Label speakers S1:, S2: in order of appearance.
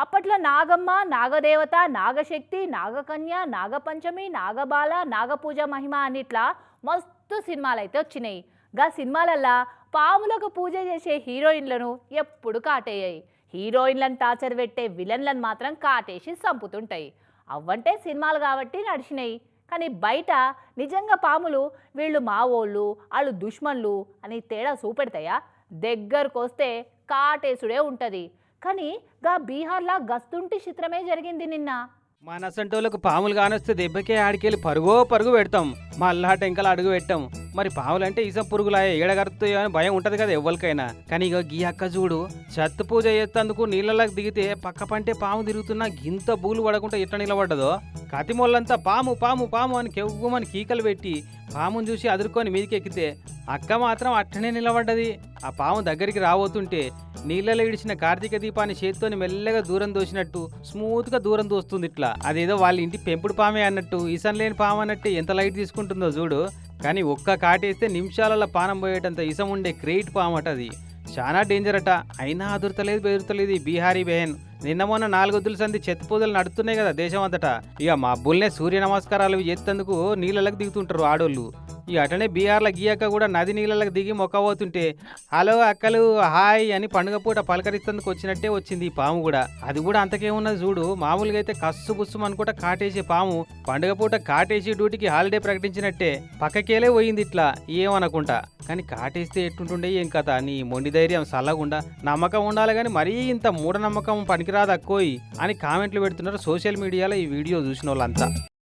S1: అప్పట్లో నాగమ్మ నాగదేవత నాగశక్తి నాగకన్య నాగపంచమి నాగబాల నాగపూజ మహిమ అన్నిట్లా మస్తు సినిమాలు అయితే వచ్చినాయి. గా సినిమాలల్లా పాములకు పూజ చేసే హీరోయిన్లను ఎప్పుడు కాటేయాయి హీరోయిన్లను టార్చర్ పెట్టే విలన్లను మాత్రం కాటేసి చంపుతుంటాయి అవ్వంటే సినిమాలు కాబట్టి నడిచినాయి. కానీ బయట నిజంగా పాములు వీళ్ళు మావోళ్ళు వాళ్ళు దుష్మన్లు అని తేడా చూపెడతాయా? దగ్గరకు వస్తే కాటేసుడే ఉంటుంది. కానీ గా బీహార్లా గస్తుంటి చిత్రమే జరిగింది నిన్న.
S2: మా నసంటోళ్ళకు పాములు కానొస్తే దెబ్బకే ఆడికెళ్ళి పరుగో పరుగు పెడతాం. మళ్ళా టెంకలు అడుగు పెట్టాం. మరి పాములంటే ఈసం పురుగులాయే ఏడగరుతాయో అని భయం ఉంటుంది కదా ఎవ్వరికైనా. కానీ ఇక గీ అక్క చూడు చెత్త పూజ చేస్తందుకు నీళ్ళలోకి దిగితే పక్క పంటే పాము తిరుగుతున్నా గింత బూలు పడకుండా ఎట్లా నిలబడ్డదో? కతిమోళ్ళంతా పాము పాము పాము అని కెవ్వమని కీకలు పెట్టి పాముని చూసి అదురుకొని మీదకి ఎక్కితే అక్క మాత్రం అట్టనే నిలబడ్డది. ఆ పాము దగ్గరికి రాబోతుంటే నీళ్ళలో ఇడిచిన కార్తీక దీపాన్ని చేత్తోని మెల్లగా దూరం దోసినట్టు స్మూత్గా దూరం దోస్తుంది ఇట్లా. అదేదో వాళ్ళ ఇంటి పెంపుడు పామే అన్నట్టు ఇసన్ లేని పాము అన్నట్టు ఎంత లైట్ తీసుకుంటుందో చూడు. కానీ ఒక్క కాటేస్తే నిమిషాలలో పానం పోయేటంత ఇసం ఉండే క్రేట్ పాము అట అది. చాలా డేంజర్ అట. అయినా అదురుతలేదు బెదురుతలేదు ఈ బీహారీ బెహన్. నిన్న మొన్న నాలుగొద్దుల సంది చెత్త పూజలు నడుస్తున్నాయి కదా దేశం అంతటా. ఇక మా అబ్బుల్నే సూర్య నమస్కారాలు చేస్తేందుకు నీళ్ళలకు దిగుతుంటారు ఆడోళ్ళు. ఈ అటనే బీహార్లో గీయక కూడా నది నీళ్ళకి దిగి మొక్కబోతుంటే హలో అక్కలు హాయ్ అని పండుగ పూట పలకరిస్తందుకు వచ్చినట్టే వచ్చింది ఈ పాము కూడా. అది కూడా అంతకేమున్నది చూడు మామూలుగా అయితే కస్సు బుస్సు అనుకుంటా కాటేసే పాము. పండుగ పూట కాటేసి డ్యూటీకి హాలిడే ప్రకటించినట్టే పక్కకేలే పోయింది ఇట్లా ఏమనుకుంటా. కానీ కాటేస్తే ఎట్టుంటుండే ఏం కథ నీ మొండి ధైర్యం సల్లగుండా నమ్మకం ఉండాలి కానీ మరీ ఇంత మూఢనమ్మకం పనికి అక్కోయి అని కామెంట్లు పెడుతున్నారు సోషల్ మీడియాలో ఈ వీడియో చూసిన వాళ్ళంతా.